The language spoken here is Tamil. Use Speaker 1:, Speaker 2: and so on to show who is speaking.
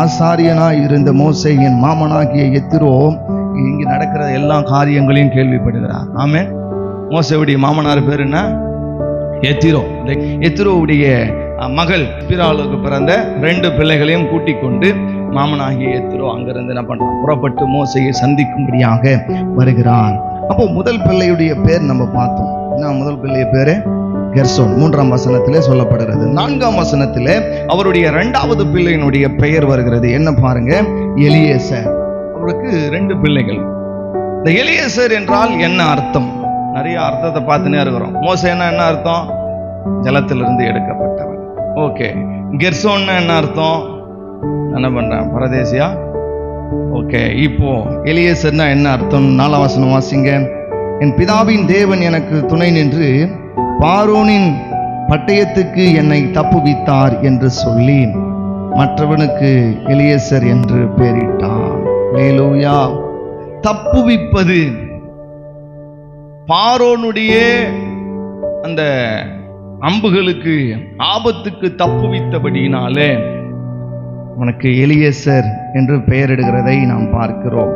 Speaker 1: ஆசாரியனாய் இருந்த மோசை என் மாமனாகிய எத்திரோ இங்கு நடக்கிற எல்லா காரியங்களையும் கேள்விப்படுகிறார். ஆமே மோசையுடைய மாமனார் பேர் என்ன? எத்திரோ. எத்திரோவுடைய மகள் பிறாளுக்கு பிறந்த ரெண்டு பிள்ளைகளையும் கூட்டிக் கொண்டு மாமனாகிய எத்திரோ அங்கிருந்து என்ன பண்றான் புறப்பட்டு மோசையை சந்திக்கும்படியாக வருகிறார் அப்போ முதல் பிள்ளையுடைய பேர் நம்ம பார்த்தோம். என்ன முதல் பிள்ளைய பேரு? கெர்சோன் மூன்றாம் வசனத்திலே சொல்லப்படுகிறது. நான்காம் வசனத்திலே அவருடைய இரண்டாவது பிள்ளையினுடைய பெயர் வருகிறது. என்ன பாருங்க? எலியேசர். அவருக்கு ரெண்டு பிள்ளைகள். இந்த எலியேசர் என்றால் என்ன அர்த்தம்? நிறைய அர்த்தத்தை பார்த்துனே இருக்கிறோம். மோசேனா என்ன அர்த்தம்? ஜலத்திலிருந்து எடுக்கப்பட்டவன். ஓகே. கெர்சோன்னா என்ன அர்த்தம்? என்ன பண்றேன்? பரதேசியா? ஓகே. இப்போ எலியேசர்னா என்ன அர்த்தம் நாலாம் வசனம் வாசிங்க. என் பிதாவின் தேவன் எனக்கு துணை நின்று பாரோனின் பட்டயத்துக்கு என்னை தப்புவித்தார் என்று சொல்லி மற்றவனுக்கு எலியேசர் என்று பெயரிட்டான் லேலூயா தப்புவிப்பது பாரோனுடைய அந்த அம்புகளுக்கு ஆபத்துக்கு தப்புவித்தபடியினாலே உனக்கு எலியேசர் என்று பெயரிடுகிறதை நாம் பார்க்கிறோம்.